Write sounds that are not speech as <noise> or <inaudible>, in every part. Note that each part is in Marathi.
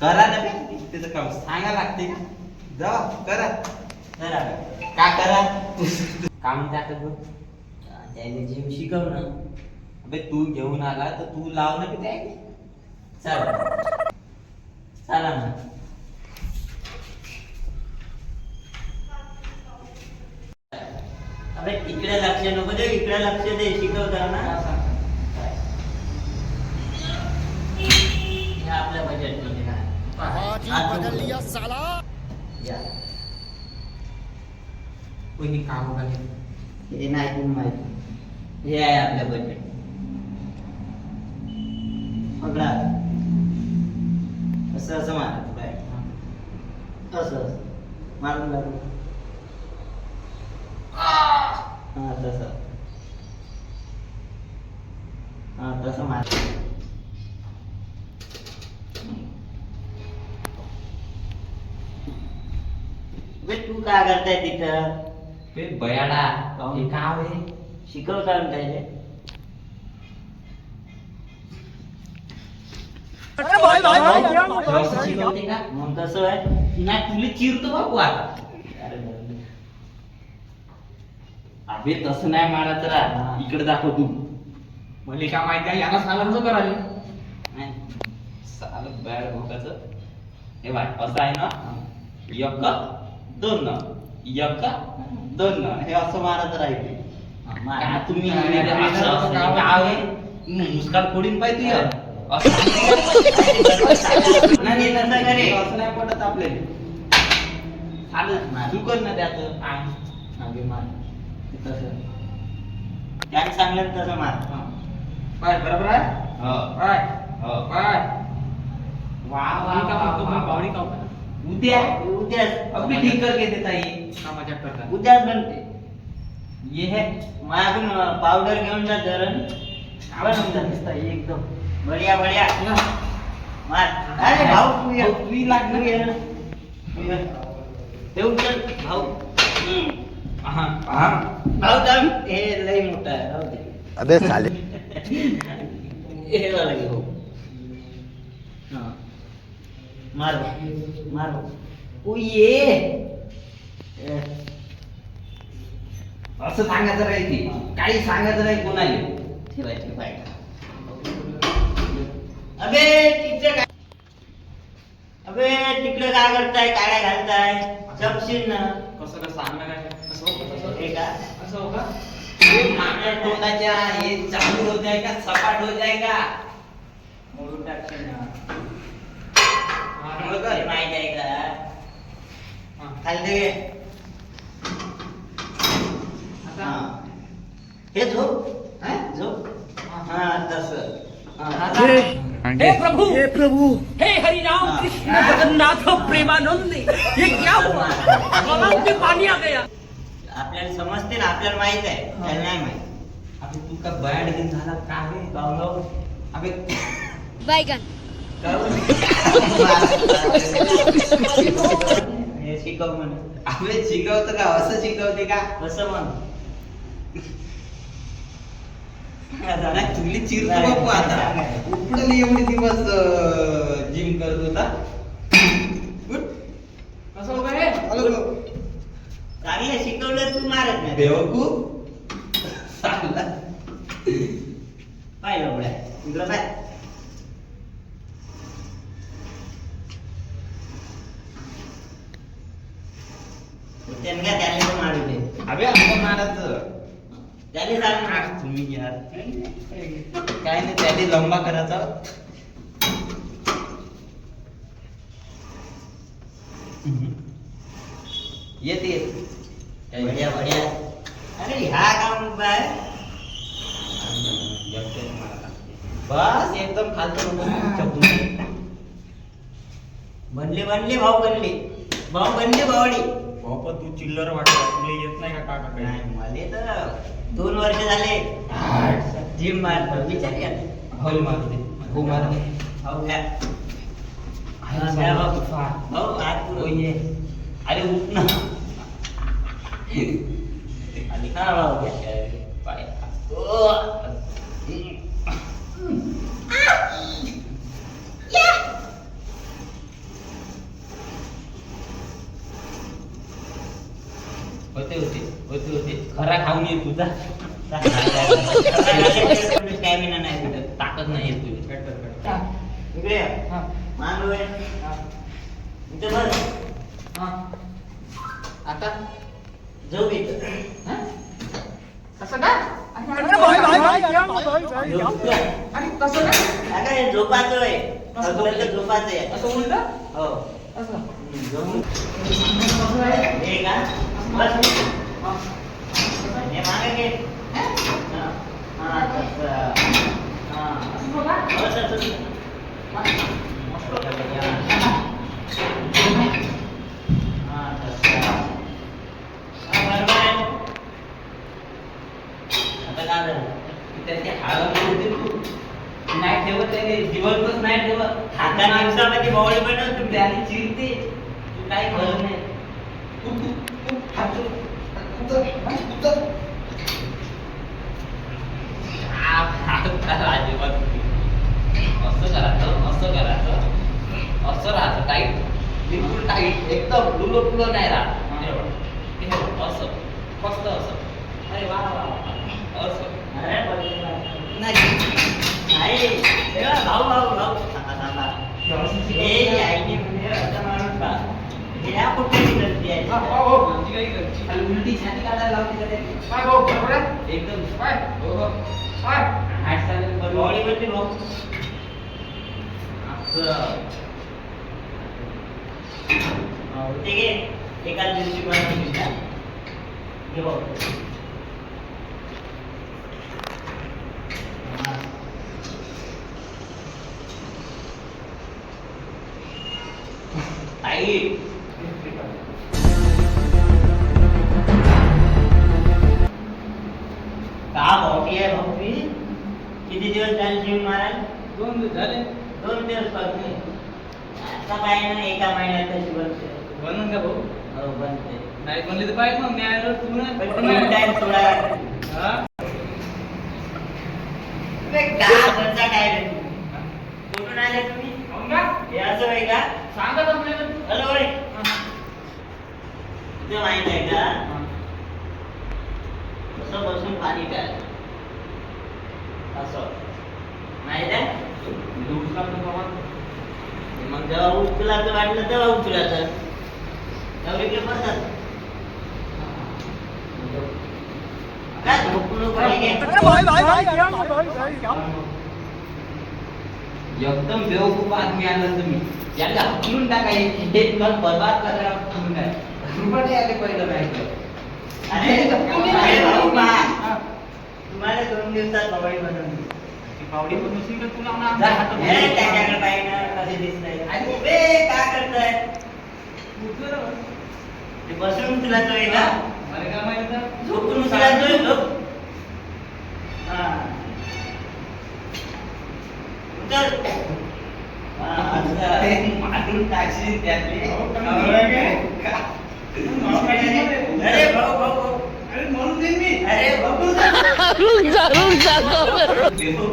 करा ना त्याचं काम सांगा लागते जा करा का करा काम टाकत बघ त्याने जिम शिकव ना अबे तू घेऊन आला तर तू लाव ना बे त्याने. चल चला ना अबे इकडे लक्ष नको दे इकडे लक्ष दे शिकवता ना हे आपल्या बजेटमध्ये. कोणी काम हे नाही माहिती. हे आहे आपल्या बजेट पकडा. असं असं मारा काय असं असं. मारून लागू हा तसं हा तसं मार बे तू काय करताय तिथं बे बयाडा काहून? हे काम आहे शिकवता ना त्याले असं शिकवते का मग कसं आहे नाही तुला चिरतो बाबू आता अरे बापरे. अबे तसं नाही मारत रा. इकडे दाखव तू. मला काय माहिती आहे याला सालांचं करायला नाही. साल बॅड भोकाचं हे बाय असं आहे ना? एक दोन. न एक दोन. न हे असं मारत राहिले मार. का? तुम्ही मुस्काळ फोडीन पाहिजे तुझ्या असं. नाही. असं नाही पटत आपल्याला. चालत. मार. तू कर ना त्याचं. मार. तसं. त्याने सांगलं तसं मार. काय बरोबर आहे? हो. काय हो. काय वा वा मी का म्हणतो? उद्या उद्याच अगदी ठीक कर घेते ताई. का मजाक करता उद्याच बनते. ये है. मागून पावडर घेऊन जा धरण बनवून जा. नुसतं एकदम. बढिया बढिया. मार. अरे भाऊ तू तू लाग ना. तू ये ना. तू ये. ते उचल भाऊ हम्म. हा हा भाऊ थांब. हे लय मोठा आहे राहू दे अबे साले हे वाला हा. मार. मार. ओ ये. असं सांगायचं नाही ती काही सांगायचं नाही कोणाला ठेवायचे पाय अबे तिकडे काय अबे तिकडे काय करताय काड्या घालताय जपशील ना कसं कसं सांगणार आहे कसं हो, कसं हे का असं हो का हे मागच्या तोंडाच्या हे चालू होत आहे का सपाट होत आहे का मोडून टाकशील ना चांगलं कर. हे। माहीत आहे का हा. खाली घे आता हा. हे झोप हा, झोप हा तस आता हे प्रभु! हे प्रभु। हे हरि राम हाँ। कृष्ण जगन्नाथ प्रेमानंद ये क्या हुआ? गलाव में पानी आ गया। आपल्याला समजते ना आपल्याला माहीत आहे. त्याला नाही माहीत. अबे तू का बॅड घेऊन झाला का रे गावगाव अबे. बैगन हे शिकव म्हणे. अबे शिकवतं का? असं शिकवते का? कसं म्हण. तुली चिरतो बापू आता. कुठं एवढे दिवस जिम करत होता. कसं हो? हे. चांगलं शिकवलं तू मारत नाही बेवकूफ चालला. पाय बाबड्या इकडं पाय त्यांनी काय पण मारू दे अबे आपण मारायचं सांग ना. आठ तुम्ही यार काय नाही त्याने लंबा करायचा येते येते बढिया बढिया अरे ह्या काम बाय बस एकदम चपून. बनले बनले भाऊ बनले भाऊ बनले भावडी बापा तू चिल्लर वाटला तुला येत नाही का काका काही नाही मला तर दोन वर्ष झाले जिम मारतो विचार हॉल मारते हो भाऊ आहे हा, बाबा, भाऊ. भाऊ हो पुढं. ये अरे उठ ना आणि हा पाय. होते होते होते होते खरा खाऊन ये तुझा स्टॅमिना नाही तुझं. ताकद नाही येत तुझी इकडे ये. मान वर. इथं बस आता इथं कसं का. आणि कसं का अगं झोपाचंय फक्त झोपाचं आहे. असं उलट हो. असं. हे का? बस. हे मागे घे. हा. हा, तसं. हा. हो, तसंच. हा, तसं. हा, बरोबर आहे. आता काय झालं? त्याचे हाड बोलते तू. नाही ठेवत त्याने दिवसभर नाही ठेवत. आता दिवसामध्ये बॉडी बनव तुम्ही त्याने चिरते. तू काय करत नाही. तू हात हात अजिबात. असं करायचं असं करायचं. असं राहायचं टाईट बिलकुल टाईट एकदम नाही राहत. असं. फक्त असं. अरे वा वा वा. असं अरे बघ. नाही नाही हे भाऊ भाऊ भाऊ थांबा थांबा हे आईने म्हणजे असं म्हणून का हे या कुठे निघाली आहे? खाली उलटी छाती काढायला लावते का त्याने? एकदम. हो हो. हात चालेल बरोबर. बॉडी बनली भाऊ असं. हो, ते घे. एकाच दिवशी बनवून घे भाऊ हा. झाले. दोन दिवस आता काय ना एका महिन्यात तशी बनते. का भाऊ? हो बनते. नाही बनले तर पाहिजे मग आलो तू पण नाही तुम्ही टाइम हा? का बनता काय रे? कुठून आले तुम्ही? हो का? हे असं आहे का? सांगा तर तू. हॅलो रे. तुझं माहीत आहे का. असं बसून पाणी प्यायचं असं. पण बाबा. मग जेव्हा उचलायचं वाटलं तेव्हा उचलायचं तेव्हा इकडे बसत काय. एकदम बेवकूफ आदमी आणला तुम्ही. याला हकलून टाका हे तुम्हाला बर्बाद करायला हकलून टाका. रुपये आले पहिलं माहिती अरे तुम्हाला दोन दिवसात बावडी बनवून पण नसेल तर तुला म्हणा जा, हे. त्याच्याकडे पाहिजे ना कसे दिसतंय करताय. ते बसून उचलायचोय का मला काय माहीत आहे? झोपून उचलायचोय झोप हा. हा, असं. मारून टाकशील त्यातले. अरे भाऊ भाऊ. भाऊ अरे म्हणून देईन मी. अरे भाऊ <laughs> बेवकूफ. देखू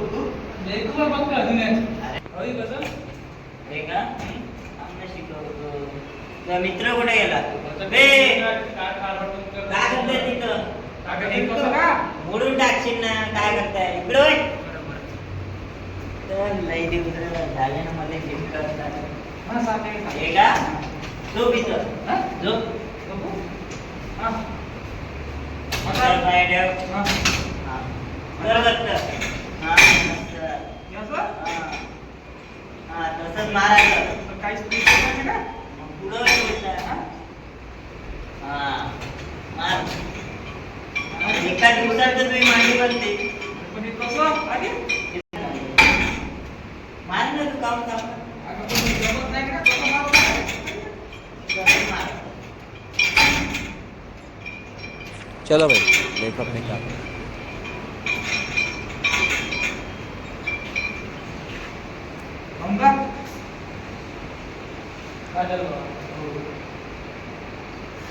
बघ कसं? का? शिकवतो. मित्र कुठे गेला? करताय? कसं का? मोडून टाकशील ना. काय करताय? इकडे होय. तर लई दिवस झाले ना मला जिम करतात हा, का? झोप इथं? झोप. हा. हा. हा. कर फक्त. हा, मस्त. हे असं? हा. हा, तसंच मारायचं काहीच नाही पुढं हा. मार. एका दिवसात तुम्ही मांडी बनते पण हे कसं? आधी? मार ना तू काम काम जमत नाही कसं मार चलो भाई देखो अपने काम का? काय? हो.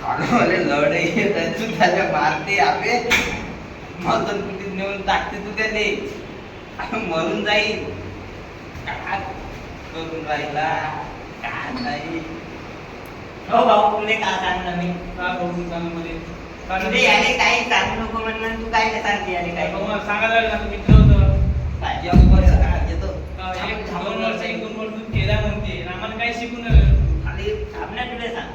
मला लढे. तू त्याला मारते आपे कुठे नेऊन टाकते तू त्याने मरून जाईल काय करून राहिला काय नाही हो भाऊ तुले का सांगणार मी का करून सांगमध्ये याने काही सांगू नको म्हणलं आणि तू काय काय सांगते याने काय मला सांगायला लागलं मित्र होतं काय? जेव्हा बरं का येतो एक दोन वर्ष एक दोन वर्ष तू केला म्हणते आम्हाला काही शिकून तुला सांग.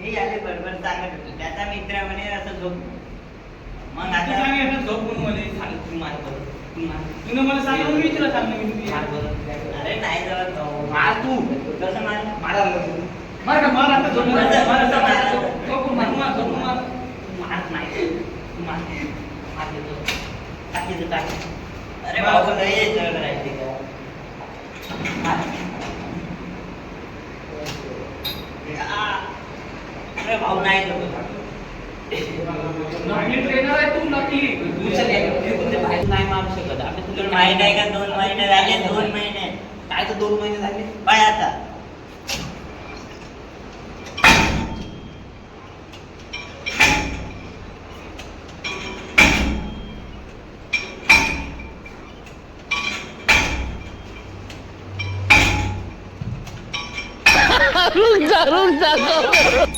मी याले बरोबर सांगत होतो. त्याचा मित्र म्हणे असं झोप. मग आता सांग एकदा झोप म्हणून मध्ये खाली तू मार बरं. तू मार. तुला मला सांगितलं मी तुला सांगलं मी मार तुला. बरं. अरे नाही जवळ. मार तू. कसं मार? मारा. मार का मार आता झोप मार कसं- मार? झोप मार मार झोप मार. मार नाही. मार मार देतो. टाकीचं टाकी. अरे जड राहते का मार आ. अरे भाऊ नाही जमत. नकली ट्रेनर आहे तू नकली तू चल एक- फेकून दे बाहेर. नाही मारू शकत. आम्ही तुला माहीत आहे का? दोन महिने झाले दोन महिने. काय तर दोन महिने झाले. काय आता. <laughs> रुक जा रुक जा.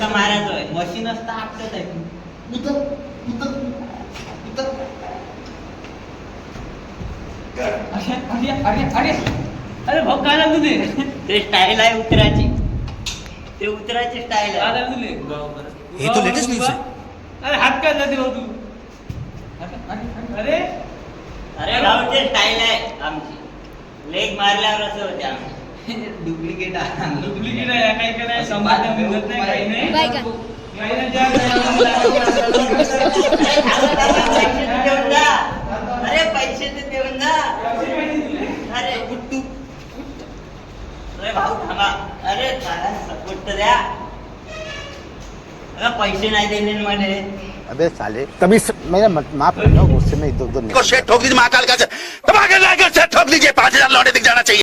काय असं मारायचोय मशीन असता आपल्यात आहे. तू उतर उतर. उतर अरे अरे अरे अरे. अरे भाऊ काय लागलं तुझे ते स्टाईल आहे उतराची. ते उतराची स्टाईल काय आहे? लागलं तुझे हे तो latest news अरे हात काय जाते भाऊ तू? अरे अरे भाऊ ते स्टाईल आहे आमची. लेग मारल्यावर असं होते आमची. डुप्लिकेट डुप्लिकेट आहे काही काय मिळत नाही काही नाही बाय का? अरे पैसे तर देऊन जा अरे गुट्टू अरे भाऊ थांबा अरे सपोर्ट तर द्या अरे पैसे नाही दिले ना अबे साले कभी स... मेरा माफ़ करना गुस्से में इधर उधर को शेट ठोक दीजिए महाकाल का से दबा के लाकर से ठोक लीजिए पाँच हज़ार लौटे दिख जाना चाहिए